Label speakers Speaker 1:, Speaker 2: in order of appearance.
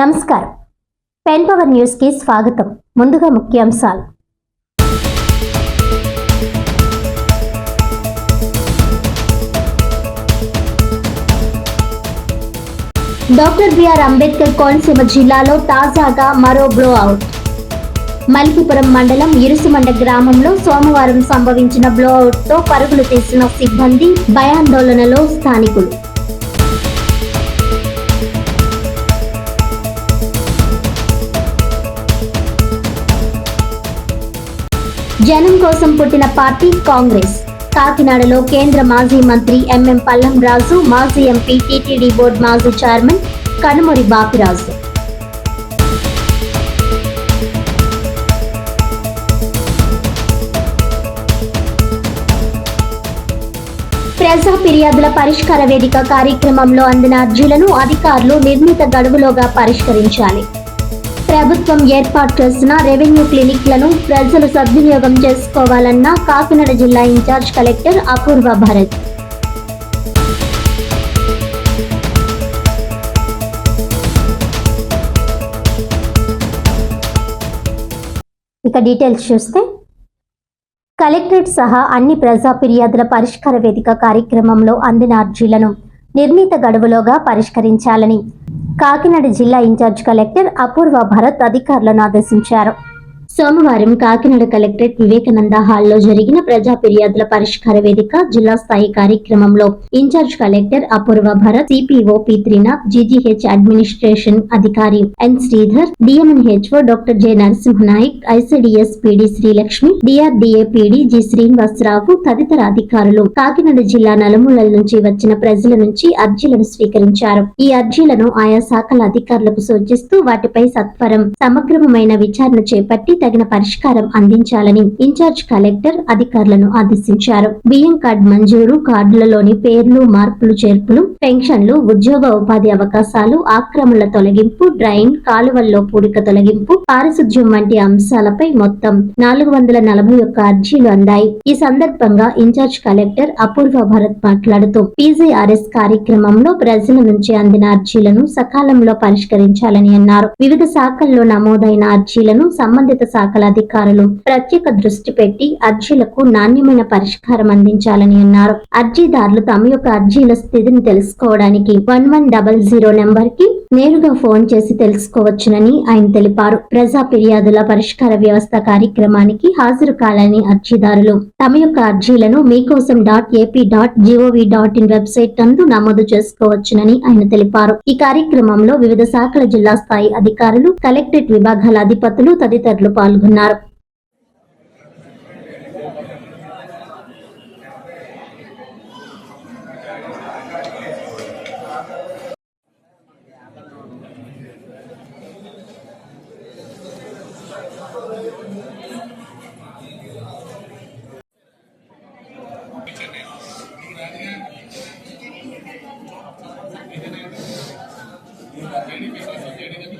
Speaker 1: నమస్కారం. Pen power న్యూస్కి స్వాగతం. ముందుగా ముఖ్యాంశాలు. డాక్టర్ బిఆర్ అంబేద్కర్ కోనసీమ జిల్లాలో తాజాగా మరో బ్లో అవుట్ మల్కిపురం మండలం ఇరుసుమండ గ్రామంలో సోమవారం సంభవించిన బ్లో అవుట్తో పరుగులు తీసిన సిబ్బంది భయాందోళనలో స్థానికులు. జనం కోసం పుట్టిన పార్టీ కాంగ్రెస్. కాకినాడలో కేంద్ర మాజీ మంత్రి ఎంఎం పల్లం రాజు మాజీ ఎంపీ టీటీడీ బోర్డు మాజీ చైర్మన్ కనుమూరి బాపిరాజు. ప్రజా ఫిర్యాదుల పరిష్కార వేదిక కార్యక్రమంలో అందిన అర్జీలను అధికారులు నిర్ణీత గడువులోగా పరిష్కరించాలి. ప్రభుత్వం ఏర్పాటు చేసిన రెవెన్యూ క్లినిక్లను ప్రజలు సద్వినియోగం చేసుకోవాలన్న కాకినాడ జిల్లా ఇన్ఛార్జ్ కలెక్టర్ అపూర్వ భరత్. ఇక డీటెయిల్స్ చూస్తే కలెక్టరేట్ సహా అన్ని ప్రజా ఫిర్యాదుల పరిష్కార వేదిక కార్యక్రమంలో అందిన అర్జీలను నిర్ణీత గడువులోగా పరిష్కరించాలని కాకినాడ జిల్లా ఇన్ఛార్జ్ కలెక్టర్ అపూర్వ భరత్ అధికారులను ఆదేశించారు. సోమవారం కాకినాడ కలెక్టరేట్ వివేకానంద హాల్లో జరిగిన ప్రజా ఫిర్యాదుల పరిష్కార వేదిక జిల్లా స్థాయి కార్యక్రమంలో incharge collector Apoorva Bharat CPO P Trinath GGH administration అధికారి N Sridhar DMNHO doctor J Narasimhanayak ICDS PD Srilakshmi DRDA PD G Srinivasarao తదితర అధికారులు కాకినాడ జిల్లా నలుమూలల నుంచి వచ్చిన ప్రజల నుంచి అర్జీలను స్వీకరించారు. ఈ అర్జీలను ఆయా శాఖల అధికారులకు సూచిస్తూ వాటిపై సత్వరం సమగ్రమైన విచారణ చేపట్టి తగిన పరిష్కారం అందించాలని ఇన్ఛార్జ్ కలెక్టర్ అధికారులను ఆదేశించారు. బియ్యం కార్డు మంజూరు కార్డులలోని పేర్లు మార్పులు చేర్పులు పెన్షన్లు ఉద్యోగ ఉపాధి అవకాశాలు ఆక్రమణల తొలగింపు డ్రైన్ కాలువల్లో పూడిక తొలగింపు పారిశుధ్యం వంటి అంశాలపై మొత్తం నాలుగు వందల నలభై ఒక్క అర్జీలు అందాయి. ఈ సందర్భంగా ఇన్ఛార్జ్ కలెక్టర్ అపూర్వ భరత్ మాట్లాడుతూ పీజీఆర్ఎస్ కార్యక్రమంలో ప్రజల నుంచి అందిన అర్జీలను సకాలంలో పరిష్కరించాలని అన్నారు. వివిధ శాఖల్లో నమోదైన అర్జీలను సంబంధిత శాఖల అధికారులు ప్రత్యేక దృష్టి పెట్టి అర్జీలకు నాణ్యమైన పరిష్కారం అందించాలని అన్నారు. అర్జీదారులు తమ యొక్క అర్జీల స్థితిని తెలుసుకోవడానికి వన్ వన్ డబల్ జీరో నెంబర్కి నేరుగా ఫోన్ చేసి తెలుసుకోవచ్చునని ఆయన తెలిపారు. ప్రజా ఫిర్యాదుల పరిష్కార వ్యవస్థ కార్యక్రమానికి హాజరు కాలని అర్జీదారులు. తమ యొక్క అర్జీలను Meekosam dot AP dot GOV dot in website నందు నమోదు చేసుకోవచ్చునని ఆయన తెలిపారు. ఈ కార్యక్రమంలో వివిధ శాఖల జిల్లా స్థాయి అధికారులు కలెక్టరేట్ విభాగాల అధిపతులు తదితరులు పాల్గొన్నారు. Ele fez a sua querida de